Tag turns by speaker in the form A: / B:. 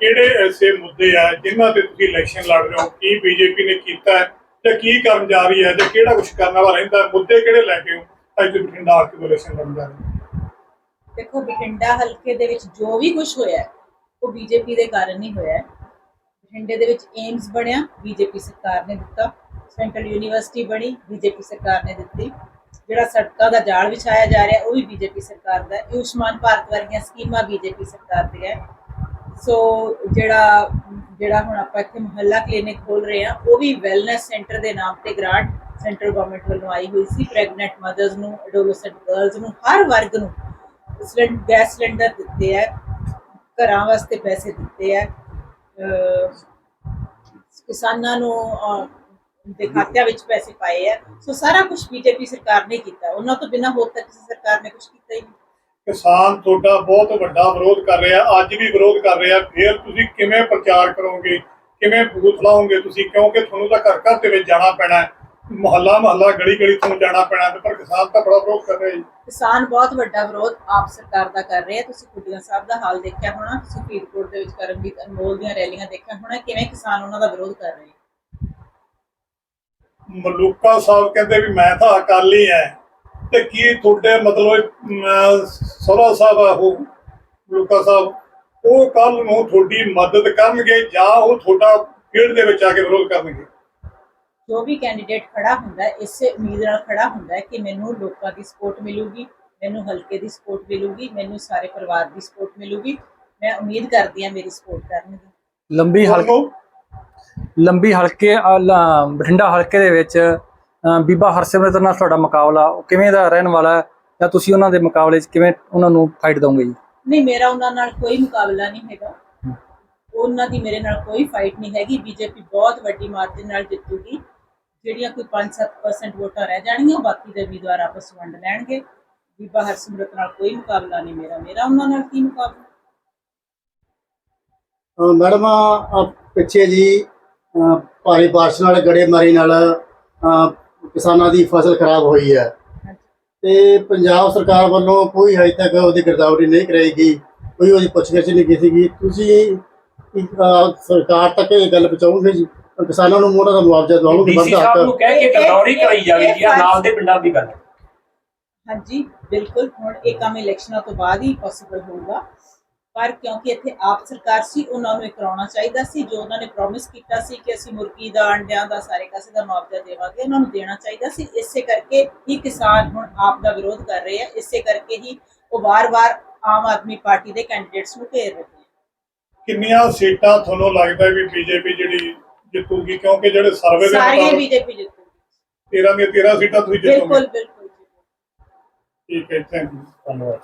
A: ਕਿਹੜੇ ਐਸੇ ਮੁੱਦੇ ਆ ਜਿਨ੍ਹਾਂ ਤੇ ਤੁਸੀਂ ਇਲੈਕਸ਼ਨ ਲੜ ਰਹੇ ਹੋ? ਕੀ ਬੀਜੇਪੀ ਨੇ ਕੀਤਾ ਜਾਂ ਕੀ ਕਰਨ ਜਾ ਰਹੀ ਹੈ? ਜਾਂ ਕਿਹੜਾ ਕੁਝ ਕਰਨ ਵਾਲਾ ਰਹਿੰਦਾ ਮੁੱਦੇ ਕਿਹੜੇ ਲੈ ਕੇ ਹੋ? ਅੱਜ ਤੁਸੀਂ ਬਠਿੰਡਾ ਹਲਕੇ ਤੋਂ ਇਲੈਕਸ਼ਨ ਲੜਨ ਜਾ ਰਹੇ
B: ਦੇਖੋ, ਬਠਿੰਡਾ ਹਲਕੇ ਦੇ ਵਿੱਚ ਜੋ ਵੀ ਕੁਝ ਹੋਇਆ ਉਹ ਬੀਜੇਪੀ ਦੇ ਕਾਰਨ ਹੀ ਹੋਇਆ ਬਠਿੰਡੇ ਦੇ ਵਿੱਚ ਏਮਸ ਬਣਿਆ, ਬੀਜੇਪੀ ਸਰਕਾਰ ਨੇ ਦਿੱਤਾ। ਸੈਂਟਰਲ ਯੂਨੀਵਰਸਿਟੀ ਬਣੀ, ਬੀਜੇਪੀ ਸਰਕਾਰ ਨੇ ਦਿੱਤੀ। ਜਿਹੜਾ ਸੜਕਾਂ ਦਾ ਜਾਲ ਵਿਛਾਇਆ ਜਾ ਰਿਹਾ ਉਹ ਵੀ ਬੀਜੇਪੀ ਸਰਕਾਰ ਦਾ ਆਯੁਸ਼ਮਾਨ ਭਾਰਤ ਵਰਗੀਆਂ ਸਕੀਮਾਂ ਬੀਜੇਪੀ ਸਰਕਾਰ ਦੀਆਂ ਹੈ। ਸੋ ਜਿਹੜਾ ਜਿਹੜਾ ਹੁਣ ਆਪਾਂ ਇੱਥੇ ਮੁਹੱਲਾ ਕਲੀਨਿਕ ਖੋਲ ਰਹੇ ਆ ਉਹ ਵੀ ਵੈਲਨੈਸ ਸੈਂਟਰ ਦੇ ਨਾਮ ਤੇ ਗ੍ਰਾਂਟ ਸੈਂਟਰ ਗਵਰਨਮੈਂਟ ਵੱਲੋਂ ਆਈ ਹੋਈ ਸੀ। ਪ੍ਰੈਗਨੈਂਟ ਮਦਰਸ ਨੂੰ ਐਡੋਲੈਸੈਂਟ ਗਰਲਸ ਨੂੰ, ਹਰ ਵਰਗ ਨੂੰ ਸਿਲੰਡ ਗੈਸ ਸਿਲੰਡਰ ਦਿੱਤੇ ਹੈ ਘਰਾਂ ਵਾਸਤੇ ਪੈਸੇ ਦਿੱਤੇ ਹੈ ਕਿਸਾਨਾਂ ਨੂੰ ਦੇ ਖਾਤਿਆਂ ਵਿੱਚ ਪੈਸੇ ਪਾਏ ਹੈ ਸੋ ਸਾਰਾ ਕੁਝ ਬੀਜੇਪੀ ਸਰਕਾਰ ਨੇ ਕੀਤਾ। ਉਹਨਾਂ ਤੋਂ ਬਿਨਾਂ ਹੋਰ ਤੱਕ ਕਿਸੇ ਸਰਕਾਰ ਨੇ ਕੁਝ ਕੀਤਾ ਹੀ ਨਹੀਂ।
A: ਕਿਸਾਨ ਤੁਹਾਡਾ ਬਹੁਤ ਵੱਡਾ ਵਿਰੋਧ ਕਰ ਰਿਹਾ ਅੱਜ ਵੀ ਵਿਰੋਧ ਕਰ ਰਿਹਾ ਫਿਰ ਤੁਸੀਂ ਕਿਵੇਂ ਪ੍ਰਚਾਰ ਕਰੋਗੇ? ਕਿਵੇਂ ਬੂਥ ਲਾਓਗੇ ਤੁਸੀਂ? ਕਿਉਂਕਿ ਤੁਹਾਨੂੰ ਤਾਂ ਘਰ ਘਰ ਦੇ ਵਿੱਚ ਜਾਣਾ ਪੈਣਾ ਹੈ। ਮੁਹੱਲਾ ਮੁਹੱਲਾ ਗਲੀ ਗਲੀ ਤੁਹਾਨੂੰ ਜਾਣਾ ਪੈਣਾ ਹੈ, ਪਰ ਕਿਸਾਨ ਤਾਂ ਬੜਾ ਵਿਰੋਧ ਕਰ ਰਹੇ ਜੀ।
B: ਕਿਸਾਨ ਬਹੁਤ ਵੱਡਾ ਵਿਰੋਧ ਆਪ ਸਰਕਾਰ ਦਾ ਕਰ ਰਹੇ। ਤੁਸੀਂ ਕੁੱਡੀਆਂ ਸਾਹਿਬ ਦਾ ਹਾਲ ਦੇਖਿਆ ਹੋਣਾ ਤੁਸੀਂ ਫਰੀਦਕੋਟ ਦੇ ਵਿੱਚ ਕਰਮਜੀਤ ਅਨਮੋਲ ਦੀਆਂ ਰੈਲੀਆਂ ਦੇਖਿਆ ਹੋਣਾ ਕਿਵੇਂ ਕਿਸਾਨ ਉਹਨਾਂ ਦਾ ਵਿਰੋਧ ਕਰ ਰਹੇ
A: ਮਲੂਕਾ ਸਾਹਿਬ ਕਹਿੰਦੇ ਵੀ ਮੈਂ ਤਾਂ ਅਕਾਲੀ ਐ ਤੇ ਕੀ ਤੁਹਾਡੇ ਮਤਲਬ ਸੋਰਾ ਸਾਹਿਬ ਆ ਉਹ ਮਲੂਕਾ ਸਾਹਿਬ ਉਹ ਕੱਲ ਨੂੰ ਤੁਹਾਡੀ ਮਦਦ ਕਰਨਗੇ ਜਾਂ ਉਹ ਤੁਹਾਡਾ ਫੀਲਡ ਦੇ ਵਿੱਚ ਆ ਕੇ ਵਿਰੋਧ ਕਰਨਗੇ?
B: ਜੋ ਵੀ ਕੈਂਡੀਡੇਟ ਖੜਾ ਹੁੰਦਾ ਇਸੇ ਉਮੀਦ ਨਾਲ ਖੜਾ ਹੁੰਦਾ ਕਿ ਮੈਨੂੰ ਲੋਕਾਂ ਦੀ ਸਪੋਰਟ ਮਿਲੂਗੀ ਮੈਨੂੰ ਹਲਕੇ ਦੀ ਸਪੋਰਟ ਮਿਲੂਗੀ ਮੈਨੂੰ ਸਾਰੇ ਪਰਿਵਾਰ ਦੀ ਸਪੋਰਟ ਮਿਲੂਗੀ। ਮੈਂ ਉਮੀਦ ਕਰਦੀ ਹਾਂ ਮੇਰੀ ਸਪੋਰਟ ਕਰਨਗੇ।
C: ਲੰਬੀ ਹਲਕੇ ਲੰਬੀ ਹਲਕੇ ਬਠਿੰਡਾ ਹਲਕੇ ਦੇ ਵਿੱਚ ਬੀਬਾ ਹਰਸਿਮਰਤ ਨਾਲ ਤੁਹਾਡਾ ਮੁਕਾਬਲਾ ਉਹ ਕਿਵੇਂ ਦਾ ਰਹਿਣ ਵਾਲਾ ਹੈ? ਜਾਂ ਤੁਸੀਂ ਉਹਨਾਂ ਦੇ ਮੁਕਾਬਲੇ 'ਚ ਕਿਵੇਂ ਉਹਨਾਂ ਨੂੰ ਫਾਈਟ ਦੋਗੇ ਜੀ?
B: ਨਹੀਂ ਮੇਰਾ ਉਹਨਾਂ ਨਾਲ ਕੋਈ ਮੁਕਾਬਲਾ ਨਹੀਂ ਹੈਗਾ। ਉਹਨਾਂ ਦੀ ਮੇਰੇ ਨਾਲ ਕੋਈ ਫਾਈਟ ਨਹੀਂ ਹੈਗੀ। ਬੀਜੇਪੀ ਬਹੁਤ ਵੱਡੀ ਮਾਰਜਨ ਨਾਲ ਜਿੱਤੂਗੀ। ਜਿਹੜੀਆਂ ਕੋਈ 5-7% ਵੋਟਾਂ ਰਹਿ ਜਾਣਗੀਆਂ ਬਾਕੀ ਦੇ ਉਮੀਦਵਾਰ ਆਪਸ ਵੰਡ ਲੈਣਗੇ। ਬੀਬਾ ਹਰਸਿਮਰਤ ਨਾਲ ਕੋਈ ਮੁਕਾਬਲਾ ਨਹੀਂ ਮੇਰਾ। ਮੇਰਾ ਉਹਨਾਂ ਨਾਲ ਕੀ ਮੁਕਾਬਲਾ?
D: ਮੈਡਮ ਆ ਪਿੱਛੇ ਜੀ ਭਾਰੀ ਬਾਰਿਸ਼ ਨਾਲ ਗੜੇਮਾਰੀ ਨਾਲ ਅਹ ਕਿਸਾਨਾਂ ਦੀ ਫਸਲ ਖਰਾਬ ਹੋਈ ਹੈ। ਤੇ ਪੰਜਾਬ ਸਰਕਾਰ ਵੱਲੋਂ ਕੋਈ ਹਜੇ ਤੱਕ ਉਹਦੀ ਗਿਰਦਾਵਰੀ ਨਹੀਂ ਕਰਾਈ ਗਈ। ਕੋਈ ਉਹਦੀ ਪੁੱਛਗਿੱਛ ਨਹੀਂ ਕੀਤੀ ਗਈ। ਤੁਸੀਂ ਸਰਕਾਰ ਤੱਕ ਇਹ ਗੱਲ ਪਹੁੰਚਾਓਗੇ ਜੀ? ਕਿਸਾਨਾਂ ਨੂੰ ਮੋਟਾ ਦਾ ਮੁਆਵਜ਼ਾ
E: ਨੂੰ ਕਹਿ ਕੇ ਗਰਦੌਰੀ ਕਰਾਈ ਜਾਵੇ ਜੀ ਨਾਲ ਦੇ ਪਿੰਡਾਂ ਦੀ ਗੱਲ।
B: ਹਾਂਜੀ ਬਿਲਕੁਲ। ਹੁਣ ਇਹ ਕੰਮ ਇਲੈਕਸ਼ਨਾਂ ਤੋਂ ਬਾਅਦ ਹੀ ਪੋਸੀਬਲ ਹੋਊਗਾ। ਪਰ ਕਿਉਂਕਿ ਇੱਥੇ ਆਪ ਸਰਕਾਰ ਸੀ ਉਹਨਾਂ ਨੂੰ ਇਹ ਕਰਾਉਣਾ ਚਾਹੀਦਾ ਸੀ ਜੋ ਉਹਨਾਂ ਨੇ ਪ੍ਰੋਮਿਸ ਕੀਤਾ ਸੀ ਕਿ ਅਸੀਂ ਮੁਰਗੀ ਦਾ ਅੰਡਿਆਂ ਦਾ ਸਾਰੇ ਕਾਸੇ ਦਾ ਮੁਆਵਜ਼ਾ ਦੇਵਾਂਗੇ ਉਹਨਾਂ ਨੂੰ ਦੇਣਾ ਚਾਹੀਦਾ ਸੀ। ਇਸੇ ਕਰਕੇ ਹੀ ਕਿਸਾਨ ਹੁਣ ਆਪ ਦਾ ਵਿਰੋਧ ਕਰ ਰਹੇ ਆ ਇਸੇ ਕਰਕੇ ਹੀ ਉਹ ਵਾਰ-ਵਾਰ ਆਮ ਆਦਮੀ ਪਾਰਟੀ ਦੇ ਕੈਂਡੀਡੇਟਸ ਨੂੰ ਘੇਰ ਰਹੇ ਆ।
A: ਕਿੰਨੀਆਂ ਸੀਟਾਂ ਤੁਹਾਨੂੰ ਲੱਗਦਾ ਵੀ ਬੀਜੇਪੀ ਜਿਹੜੀ ਜਿੱਤੂਗੀ? ਕਿਉਂਕਿ ਜਿਹੜੇ ਸਰਵੇ ਦੇ ਮੁਤਾਬਕ
B: ਬੀਜੇਪੀ ਜਿੱਤੂਗੀ।
A: 13 ਦੀਆਂ 13 ਸੀਟਾਂ ਤੁਸੀਂ ਜਿੱਤੋਗੇ।
B: ਬਿਲਕੁਲ ਬਿਲਕੁਲ।
A: ਠੀਕ ਹੈ ਥੈਂਕ ਯੂ
E: ਧੰਨਵਾਦ